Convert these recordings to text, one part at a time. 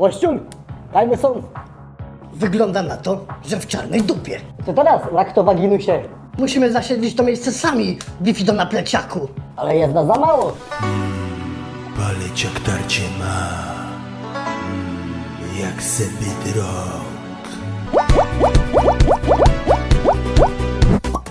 Łościun, dajmy są. Wygląda na to, że w czarnej dupie. Co teraz, laktowaginusie? Musimy zasiedlić to miejsce sami, Bifido na pleciaku. Ale jest nas za mało. Paleć jak tarcie ma, mm, jak sobie drog.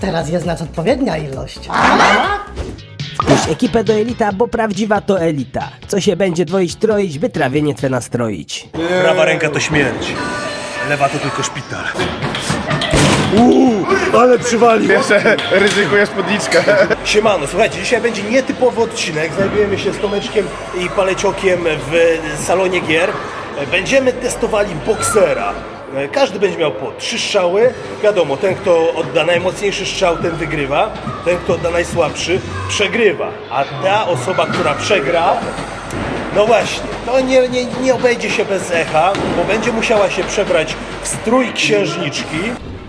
Teraz jest nas odpowiednia ilość. Ekipę do elita, bo prawdziwa to elita. Co się będzie dwoić, troić, by trawienie twe nastroić. Prawa ręka to śmierć. Lewa to tylko szpital. Ale przywalił. Jeszcze ryzykuje spódniczkę. Siemano, słuchajcie, dzisiaj będzie nietypowy odcinek. Znajdujemy się z Tomeczkiem i Paleciokiem w salonie gier. Będziemy testowali boksera. Każdy będzie miał po trzy strzały. Wiadomo, ten kto odda najmocniejszy strzał, ten wygrywa. Ten kto odda najsłabszy, przegrywa. A ta osoba, która przegra, no właśnie, to nie, nie, nie obejdzie się bez echa, bo będzie musiała się przebrać w strój księżniczki.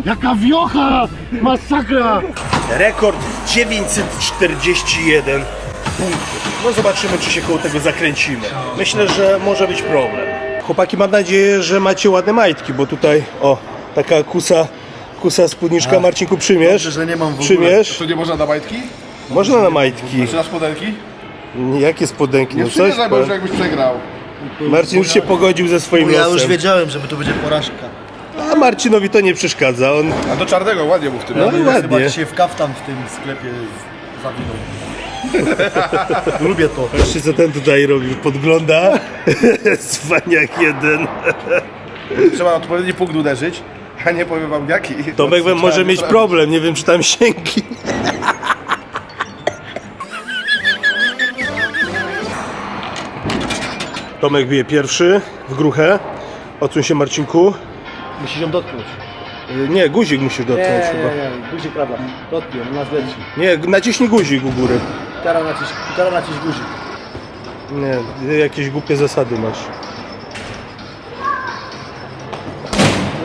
Jaka wiocha! Masakra! Rekord 941 punktów. No zobaczymy, czy się koło tego zakręcimy. Myślę, że może być problem. Chłopaki, mam nadzieję, że macie ładne majtki, bo tutaj, o, taka kusa, kusa spódniczka. Marcinku, przymierz. że nie mam w ogóle. Przymierz. To nie można na majtki? Można na majtki. Czy na spodenki? Jakie spodenki? Nie No coś przymierzaj, bo już pan. jakbyś przegrał. Marcin już się pogodził ze swoim Ja już losem. wiedziałem, że to będzie porażka. A Marcinowi to nie przeszkadza. On A do czarnego ładnie mu w tym. No No. i Chyba ładnie. dzisiaj w kaftan w tym sklepie z- zawinął. Lubię to. Patrzcie co ten tutaj robi. Podgląda. Cwaniak jeden. Trzeba odpowiedni punkt uderzyć, a nie powiem wam jaki. Tomek może mieć wyprawić. problem, nie wiem czy tam sięgi. Tomek bije pierwszy w gruchę. Odsuń się Marcinku. Musisz ją dotknąć. Y, Nie, guzik musisz dotknąć chyba. nie, guzik prawda. Dotknij, on nas leci. Nie, naciśnij guzik u góry. Kara naciś, kara naciś guzik. Nie, jakieś głupie zasady masz.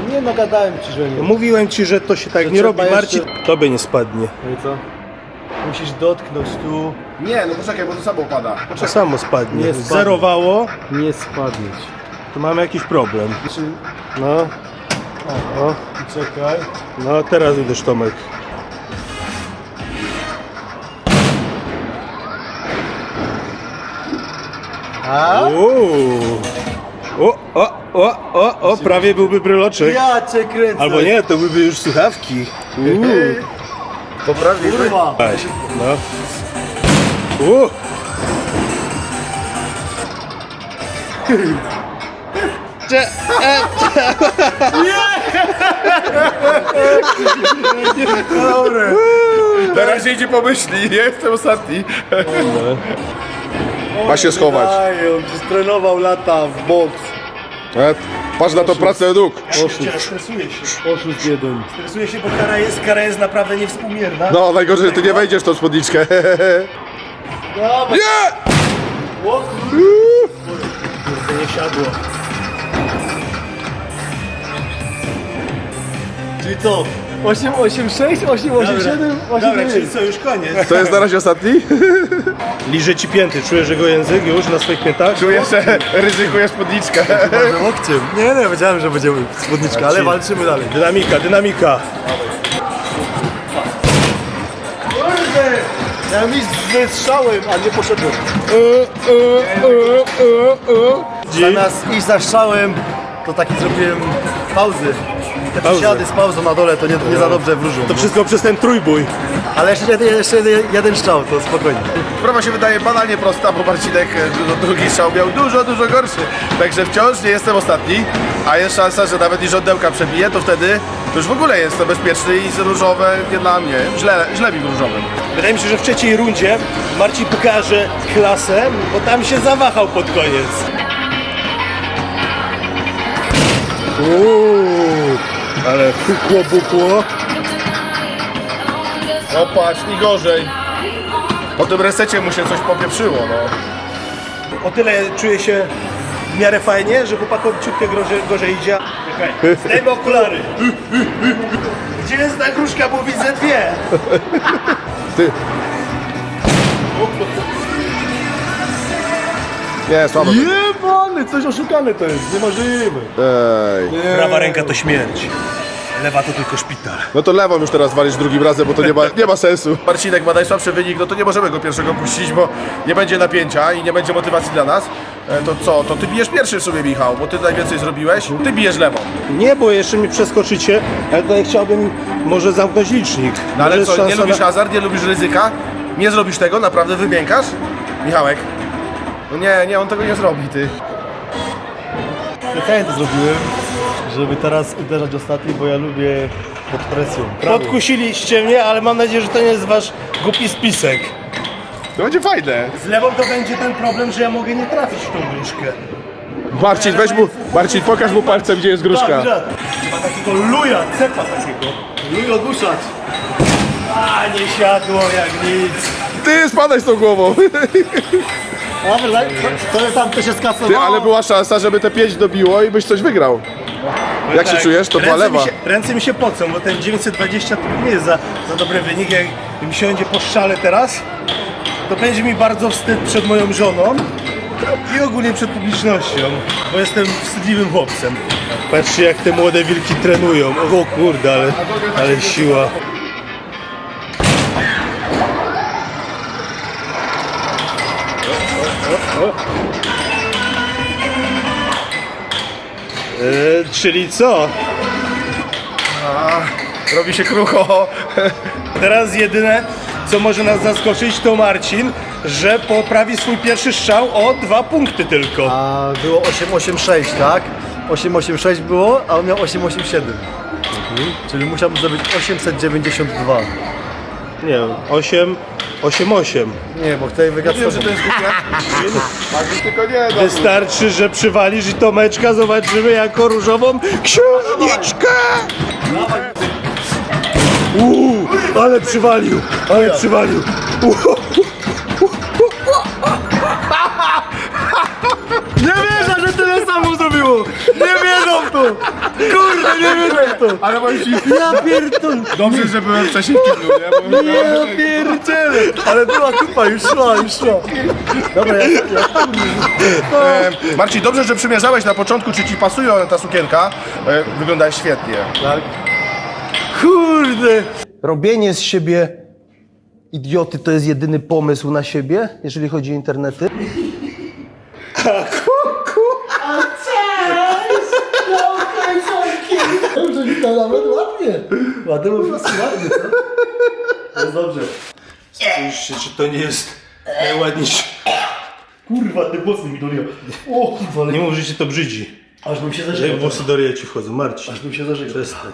No nie nagadałem ci, że nie. No, Mówiłem ci, że to się tak Że nie robi, Marcin. jeszcze- Tobie nie spadnie. No i co? Musisz dotknąć tu. Nie, no poczekaj, bo to samo pada. To samo spadnie. Nie spadnie. Zerowało, Nie spadnieć. to mamy jakiś problem. Czy... No, no, Czekaj. no teraz uderz Tomek. A? O, o, o, o, o, prawie byłby bryloczek. Ja cię kręcę. Albo nie, to byłyby już słuchawki. Uuu. Poprawnie. Kurwa. Weź, no. Uuu. Cze- e, Teraz się idzie pomyśli, nie jestem ostatni. Ma się schować. Aj, on trenował lata w boks. E, Patrz na to pracę nóg. Stresuje się. Oszust jeden. Stresuje się, bo kara jest, kara jest naprawdę niewspółmierna. No, najgorzej, że ty nie wejdziesz w tą spódniczkę. Nie! nie siadło. Czyli co? 8, 8, 6, 8, 8, 7, 8, Dobra, czyli co, już koniec. To jest na razie ostatni? Liże ci pięty, czujesz jego język już na swoich piętach? Czuję, że ryzykuje spódniczkę. Łokciem. Nie, nie, wiedziałem, że będziemy spódniczka, ale walczymy dalej. Dynamika, dynamika. Miałem iść ze strzałem, a nie poszedłem. Zamiast iść za strzałem, to taki zrobiłem pauzy. Te Pauzy. przysiady z pauzą na dole to nie, nie za dobrze wróżą. To wszystko przez ten trójbój. Ale jeszcze, jeden- jeszcze jeden, jeden strzał, to spokojnie. Sprawa się wydaje banalnie prosta, bo Marcinek e, dużo, drugi strzał miał dużo, dużo gorszy. Także wciąż nie jestem ostatni, a jest szansa, że nawet i żądełka przebije, to wtedy to już w ogóle jest to bezpieczny i różowe nie dla mnie. Źle, źle mi w różowym. Wydaje mi się, że w trzeciej rundzie Marcin pokaże klasę, bo tam się zawahał pod koniec. Ale hukło bukło. O patrz, i gorzej. Po tym resecie mu się coś popieprzyło, no. O tyle czuję się w miarę fajnie, że chłopakowi ciutkę gorzej, gorzej idzie. Czekaj, zdejmę okulary. Gdzie jest ta gruszka, bo widzę dwie. Ty. Nie, słabo. Jebany, coś oszukane to jest, niemożliwe. Ej. Prawa ręka to śmierć. Lewa to tylko szpital. No to lewą już teraz walisz drugim razem, bo to nie ma, nie ma sensu. Marcinek ma najsłabszy wynik, no to nie możemy go pierwszego puścić, bo nie będzie napięcia i nie będzie motywacji dla nas. E, To co, to ty bijesz pierwszy w sobie, Michał, bo ty najwięcej zrobiłeś. Ty bijesz lewą. Nie, bo jeszcze mi przeskoczycie, ale tutaj chciałbym może zamknąć licznik. No ale Może co, nie szansa lubisz na- hazard, nie lubisz ryzyka? Nie zrobisz tego? Naprawdę wymiękasz? Michałek? No nie, nie, on tego nie zrobi, ty. Specjalnie to zrobiłem, żeby teraz uderzać ostatni, bo ja lubię pod presją. Podkusiliście mnie, ale mam nadzieję, że to nie jest wasz głupi spisek. To będzie fajne. Z lewą to będzie ten problem, że ja mogę nie trafić w tą gruszkę. Marcin, weź mu, Marcin, pokaż mu palcem, gdzie jest gruszka. Ma takiego luja, cepa takiego. Lubię ogłuszać. A, nie siadło jak nic. Ty, spadaj z tą głową. Dobra, to, to tam to się skasowało. Ty, ale była szansa, żeby te pięć dobiło i byś coś wygrał. Jak się czujesz? To była ręce lewa. Mi się, ręce mi się pocą, bo ten 920 to nie jest za, za dobry wynik. Jak mi się będzie po szale teraz, to będzie mi bardzo wstyd przed moją żoną i ogólnie przed publicznością, bo jestem wstydliwym chłopcem. Patrzcie jak te młode wilki trenują. O kurde, ale, ale siła. E, czyli co? Robi się krucho. Teraz jedyne, co może nas zaskoczyć, to Marcin, że poprawi swój pierwszy strzał o dwa punkty tylko. A było 886, tak? 886 było, a on miał 887. Czyli musiałbym zrobić 892. Nie, 8, 8, 8. Nie, bo tutaj wygrać Wiem, że to jest tylko nie, no. Wystarczy, że przywalisz i Tomeczka zobaczymy jako różową księżniczkę. Uuu, ale przywalił, ale przywalił. Nie to! Kurde, nie wierzę w to! Ale ci, Ja pierdol! dobrze, że byłem wcześniej w kiblu, nie? Bo Ja pierdzielę! Ale była kupa, już szła, już szła. Dobra, ja, ja E, Marcin, dobrze, że przymierzałeś na początku, czy ci pasuje ta sukienka. E, wyglądałeś świetnie. Kurde! Robienie z siebie idioty to jest jedyny pomysł na siebie, jeżeli chodzi o internety. Dobrze, to nawet ładnie. Ładnie, wszyscy ładnie, co? Jest dobrze. Spójrzcie, czy to nie jest najładniejszy. Kurwa, te włosy mi dorią. O kurwa, ale nie mów, że się to brzydzi. Aż bym się Jak zażegał. włosy do ryja ci wchodzą, Marcin. Aż bym się zażegał. Przestań.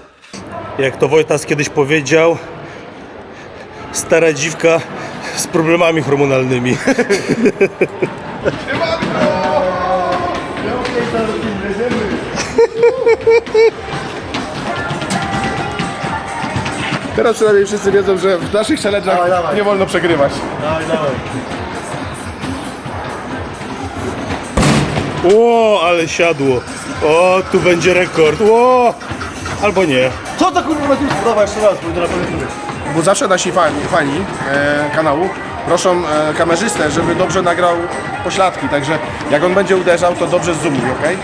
Jak to Wojtas kiedyś powiedział, stara dziwka z problemami hormonalnymi. Teraz przynajmniej wszyscy wiedzą, że w naszych challenge'ach Dawaj, dawaj. nie wolno przegrywać. Dawaj, dawaj. O, ale siadło. O, tu będzie rekord. O, albo nie. Co to kurwa będzie? Dawaj jeszcze raz, bo to na pewno Bo zawsze nasi fani, fani e, kanału proszą e, kamerzystę, żeby dobrze nagrał pośladki, także jak on będzie uderzał, to dobrze zoomuj, okej?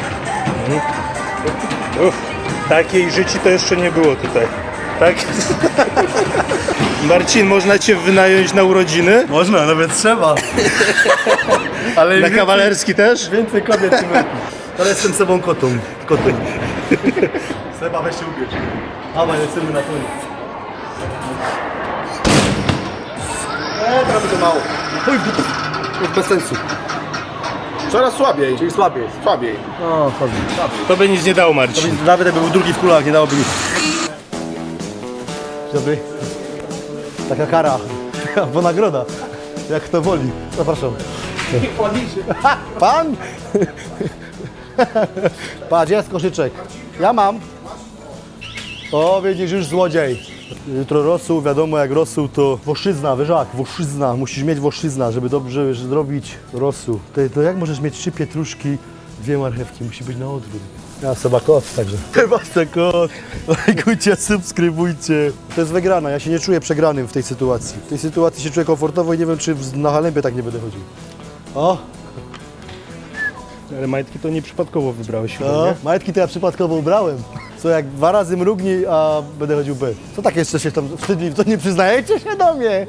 Uff, takiej życi to jeszcze nie było tutaj. Tak? Marcin, można cię wynająć na urodziny? Można, nawet trzeba. Ale Na więcej, kawalerski też? więcej kobiet tym lepiej. Ale jestem sobą kotą. Kotą. Seba, weź się ubierz. Dawaj, lecimy na koniec. Eee, trochę to mało. Chuj w dupę. Jest bez sensu. Coraz słabiej. Czyli słabiej. Słabiej. No, słabiej. To by nic nie dało, Marcin. Nawet jakby był drugi w kulach, nie dałoby nic. Dobry. Taka kara, bo nagroda. Jak kto woli. Zapraszam. Pan? Patrz, jest koszyczek. Ja mam. O, widzisz, już złodziej. Jutro rosół, wiadomo jak rosół to woszyzna, jak, woszyzna, musisz mieć woszyzna, żeby dobrze zrobić rosół. To, to jak możesz mieć trzy pietruszki, dwie marchewki, musi być na odwrót. Ja Seba kot, także. Chyba se kot. Lajkujcie, subskrybujcie. To jest wygrana, ja się nie czuję przegranym w tej sytuacji. W tej sytuacji się czuję komfortowo i nie wiem, czy na halembie tak nie będę chodził. O! Ale majtki to nieprzypadkowo wybrałeś chyba, No, nie? majtki to ja przypadkowo ubrałem. Co jak dwa razy mrugnij, a będę chodził by. Co tak jeszcze się tam wstydliwi? To nie przyznajecie się do mnie?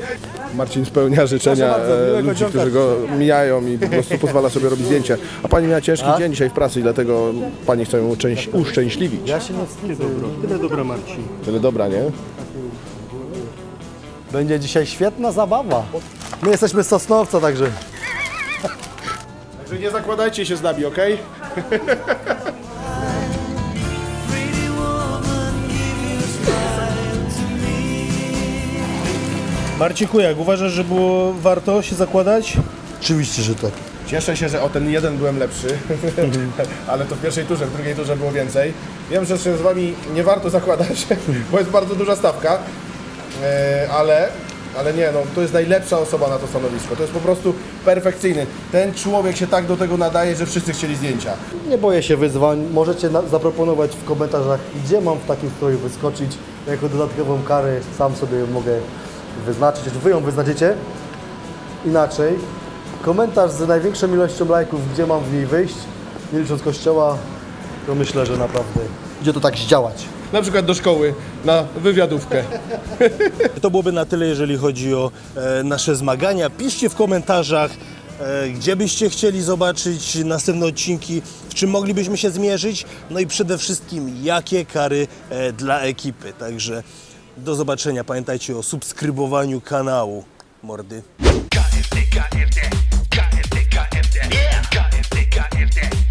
Marcin spełnia życzenia Proszę bardzo, e, miłego ludzi, którzy go mijają i po prostu pozwala sobie robić zdjęcia. A pani miała ciężki dzień dzisiaj w pracy i dlatego pani chce ją uczęś, uszczęśliwić. Ja się nie wstydzę. Tyle dobra Marcin. Tyle dobra, nie? Będzie dzisiaj świetna zabawa. My jesteśmy z Sosnowca, także Także nie zakładajcie się z nami, okej? Marcinku, jak uważasz, że było warto się zakładać? oczywiście, że tak. Cieszę się, że o ten jeden byłem lepszy, ale to w pierwszej turze, w drugiej turze było więcej. Wiem, że się z Wami nie warto zakładać, bo jest bardzo duża stawka, e, ale, ale nie, no, to jest najlepsza osoba na to stanowisko. To jest po prostu perfekcyjny. Ten człowiek się tak do tego nadaje, że wszyscy chcieli zdjęcia. Nie boję się wyzwań. Możecie na- zaproponować w komentarzach, gdzie mam w takim stroju wyskoczyć. Jako dodatkową karę sam sobie ją mogę wyznaczyć. Czy wy ją wyznaczycie? Inaczej. Komentarz z największą ilością lajków, gdzie mam w niej wyjść. Nie licząc kościoła, to myślę, że naprawdę idzie to tak zdziałać. Na przykład do szkoły, na wywiadówkę. To byłoby na tyle, jeżeli chodzi o e, nasze zmagania. Piszcie w komentarzach, e, gdzie byście chcieli zobaczyć następne odcinki, w czym moglibyśmy się zmierzyć, no i przede wszystkim, jakie kary e, dla ekipy. Także do zobaczenia. Pamiętajcie o subskrybowaniu kanału. Mordy. KFD, KFD, KFD, KFD, yeah! KFD, KFD.